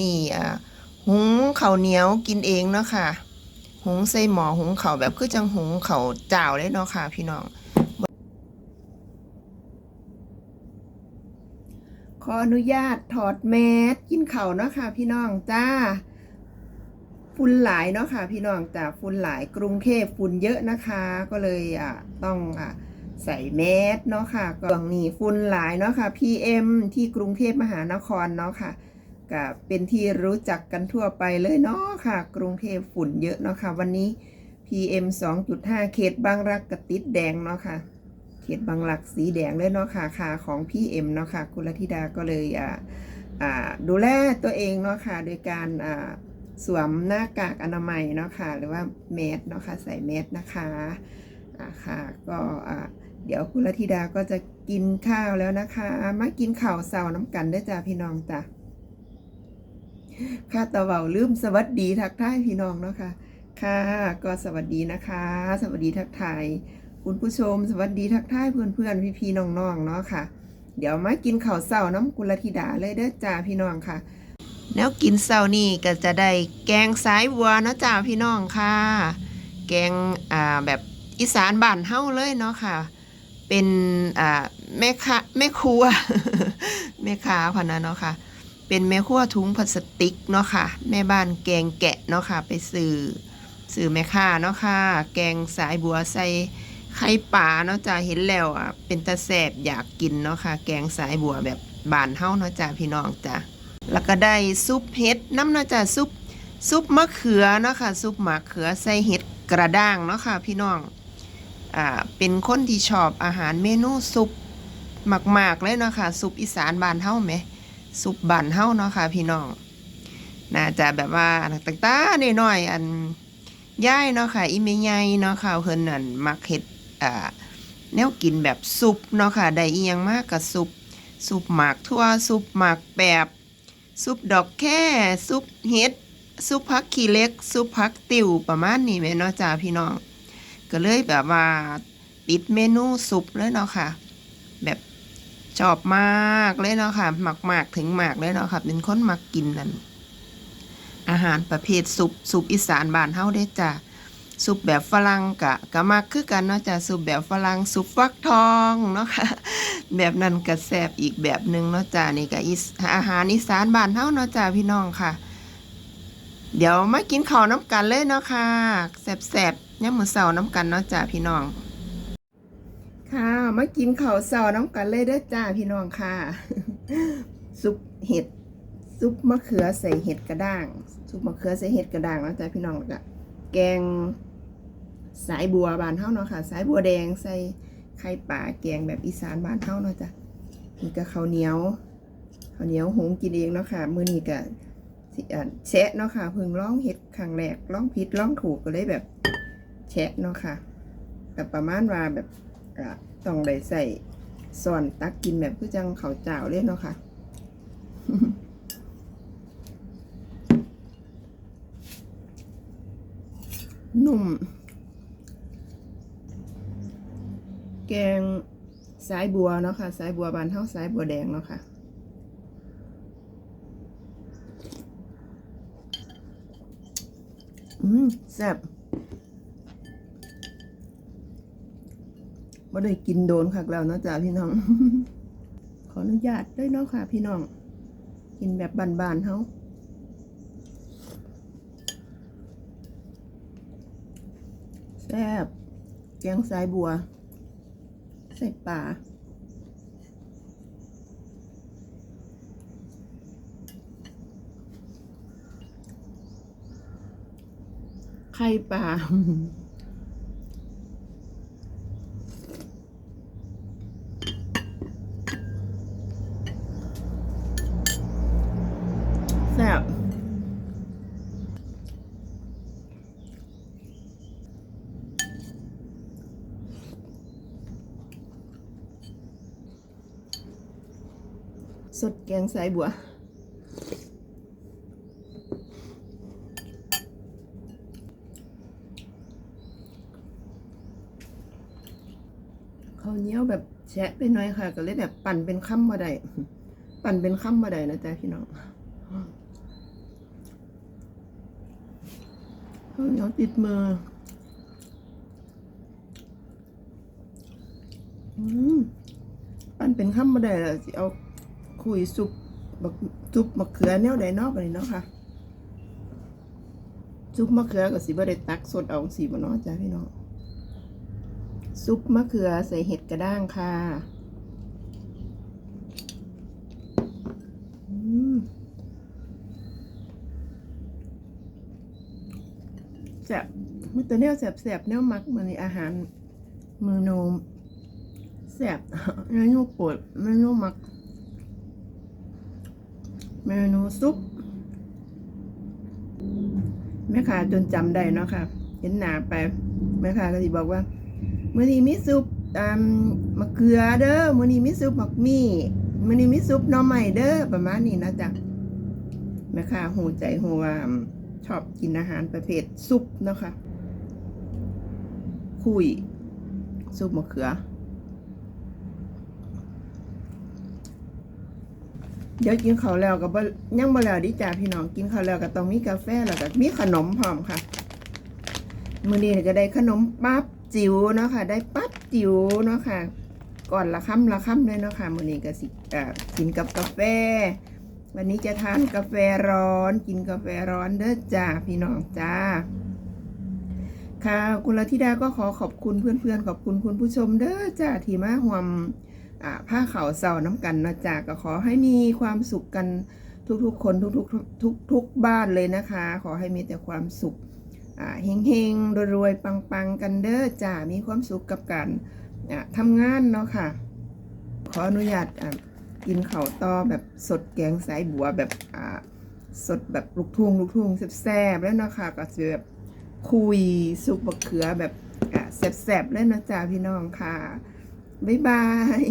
นี่อ่าหุงข้าวเหนียวกินเองเนาะค่ะ หุงใส่หม้อหุงข้าวแบบคือจังหุงข้าวเจ้าเลยเนาะค่ะ พี่น้อง ขออนุญาตถอดแมสกินข้าวเนาะค่ะ พี่น้องจ้าฝุ่นหลายเนาะค่ะ พี่น้องจ้าฝุ่นหลายกรุงเทพฝุ่นเยอะนะคะ ก็เลยอะต้องอะใส่แมสเนาะค่ะก็อย่างนี้ฝุ่นหลายเนาะค่ะ PM ที่กรุงเทพมหานครเนาะค่ะ ก็เป็นที่รู้จักกันทั่วไปเลยเนาะค่ะ กรุงเทพฝุ่นเยอะเนาะค่ะ วันนี้ PM 2.5 เขตบางรักกระติดแดงเนาะค่ะ เขตบางหลักสีแดงเลยเนาะค่ะค่าของพี่เอ็มเนาะค่ะคุณลธิดาก็เลยอ่าอ่าดูแลตัวเองเนาะค่ะ โดยการอ่าสวมหน้ากากอนามัยเนาะค่ะ หรือว่าแมสเนาะค่ะ ใส่แมสนะคะอ่าค่ะ ก็อ่าเดี๋ยวคุณลธิดาก็จะกินข้าวแล้วนะคะ มากินข้าวเสาน้ำกันเด้จ้าพี่น้องจ้ะ ค่ะตะเบาลืมสวัสดีทักทายพี่น้องเนาะค่ะ ค่ะ ก็สวัสดีนะคะ สวัสดีทักทายคุณผู้ชม สวัสดีทักทายเพื่อนเพื่อนพี่พี่ๆน้องเนาะค่ะ เดี๋ยวมากินข้าวเช้าน้ำกุลธิดาเลยเด้อจ้าพี่น้องค่ะ แล้วกินเช้านี่ก็จะได้แกงสายบัวเนาะจ้าพี่น้องค่ะ แกงอ่าแบบอีสานบ้านเฮาเลยเนาะค่ะ เป็นอ่าแม่ค้าแม่ครัวแม่ค้าพะนะเนาะค่ะ เป็นแม่ครัวถุงพลาสติกเนาะค่ะ แม่บ้านแกงแกะเนาะค่ะ ไปซื้อซื้อแม่ค้าเนาะค่ะ แกงสายบัวใส่ไข่ป่าเนาะจ้าเห็นแล้วอะเป็นตาแสบอยากกินเนาะค่ะ แกงสายบัวแบบบานเฮาเนาะจ้าพี่น้องจ้าแล้วก็ได้ซุปเห็ดน้ำเนาะจ้าซุปซุปมะเขือเนาะค่ะซุปมะเขือใส่เห็ดกระด้างเนาะค่ะ พี่น้องอ่าเป็นคนที่ชอบอาหารเมนูซุปมากๆเลยเนาะค่ะซุปอีสานบานเฮาไหม ซุปบานเฮาเนาะค่ะ พี่น้อง น่าจะแบบว่าต่างๆน้อยๆอันย่ายเนาะค่ะอีเมยใหญ่เนาะค่ะเพิ่นนั่นมักเฮ็ดอ่าแนวกินแบบซุปเนาะค่ะได้อีหยังมากกับซุปซุปหมากทั่วซุปหมากแปบซุปดอกแค่ซุปเห็ดซุปผักขี้เล็กซุปผักติ๋วประมาณนี้แม่เนาะจ้าพี่น้อง ก็เลยแบบว่าติดเมนูซุปเลยเนาะค่ะ ชอบมากเลยเนาะค่ะมากมากๆถึงหมากเลยเนาะค่ะ เป็นคนมักกินนั่นอาหารประเภทซุปซุปอีสานบ้านเฮาได้จ้ะซุปแบบฝรั่งกะกะมักคือกันเนาะจ้ะซุปแบบฝรั่งซุปฟักทองเนาะค่ะแบบนั้นก็แซ่บอีกแบบหนึ่งเนาะจ้ะนี่ก็อาหารอีสานบ้านเฮาเนาะจ้ะพี่น้องค่ะ เดี๋ยวมากินข้าวน้ำกันเลยเนาะค่ะแซ่บๆยามมื้อเช้าน้ำกันเนาะจ้ะพี่น้อง ค่ะ มากินข้าวเช้าน้ำกันเลยเด้อจ้าพี่น้องค่ะ ซุปเห็ด ซุปมะเขือใส่เห็ดกระด้าง ซุปมะเขือใส่เห็ดกระด้างเนาะจ้ะพี่น้องก็แกงสายบัวบานเฮาเนาะค่ะ สายบัวแดงใส่ไข่ป่าแกงแบบอีสานบานเฮาเนาะจ้ะนี่ก็ข้าวเหนียวข้าวเหนียวหงกินเองเนาะค่ะ มื้อนี้ก็แชะเนาะค่ะพิ่งร้องเฮ็ดครั้งแรกร้องผิดร้องถูกก็เลยแบบแชะเนาะค่ะแต่ประมาณว่าแบบ ก็ต้องได้ใส่ส่วนตักกินแบบคือจังเขาเจ้าเลยเนาะค่ะนุ่ม แกงสายบัวเนาะค่ะ สายบัวบานเท่าสายบัวแดงเนาะค่ะอืมแซ่บ บ่ได้กินโดนคักแล้วเนาะจ้าพี่น้อง ขออนุญาตด้วยเนาะค่ะ พี่น้อง กินแบบบานๆเฮาแซ่บแกงสายบัว ใส่ปลาไข่ปลา ดแกงสายบัว เขาเนี้ยวแบบแชะไปหน่อยค่ะ ก็เลยแบบปั่นเป็นค่ำมาได้ ปั่นเป็นค่มมาได้นะจ๊ะพี่น้องข้าวเหนียวติดมืออืมปั่นเป็นข้ามมาได้แล้วสิเอา คุยซุปบักซุปมะเขือแนวใดนอกไปเนาะค่ะซุปมะเขือกับสีบได้ตักสดเอาสีบเนาะจ้าพี่น้องซุปมะเขือใส่เห็ดกระด้างค่ะอืมแซ่บมีแต่แนวแซ่บๆแนวมักมันในอาหารเมนูแซบเมนูโปรดเมนูมัก เมนูซุปแม่ค้าจนจำได้เนาะค่ะ เห็นหนาไปแม่ค้าก็สิบอกว่ามื้อนี้มีซุปอ่ามะเขือเด้อมื้อนี้มีซุปบักมี่มื้อนี้มีซุปหน่อไม้เด้อประมาณนี้นะจ๊ะแม่ค้าหูใจหูว่าชอบกินอาหารประเภทซุปเนาะค่ะคุยซุปมะเขือ เดี๋ยวกินข้าวแล้วก็บ่ยังบ่แล้วดิจ้าพี่น้องกินข้าวแล้วก็ต้องมีกาแฟแล้วก็มีขนมพร้อมค่ะมื้อนี้ก็ได้ขนมปั๊บจิ๋วเนาะค่ะ ได้ปั๊บจิ๋วเนาะค่ะ ก่อนละค่ำละค่ำเลยเนาะค่ะมื้อนี้ก็สิเอ่อกินกับกาแฟ วันนี้จะทานกาแฟร้อน กินกาแฟร้อนเด้อจ้าพี่น้องจ้าค่ะคุณลัทธิดาก็ขอขอบคุณเพื่อนๆขอบคุณคุณผู้ชมเด้อจ้าที่มาห่วม ผ้าเขาเสาน้ำกันนะจ๊ะก็ขอให้มีความสุขกันทุกๆ คนทุกๆทุกทุกๆบ้านเลยนะคะ ขอให้มีแต่ความสุขเฮงๆรวยๆปังๆ กันเด้อจ้ามีความสุขกับการทำงานเนาะค่ะ ขออนุญาตกินเข้าต่อแบบสดแกงสายบัวแบบสดแบบลูกทุ่งลูกทุ่งแซ่บๆแล้วเนาะค่ะก็จะแบบคุยสุกบะเขือแบบแซ่บๆเลยเนาะจ้าพี่น้องค่ะ บ๊ายบาย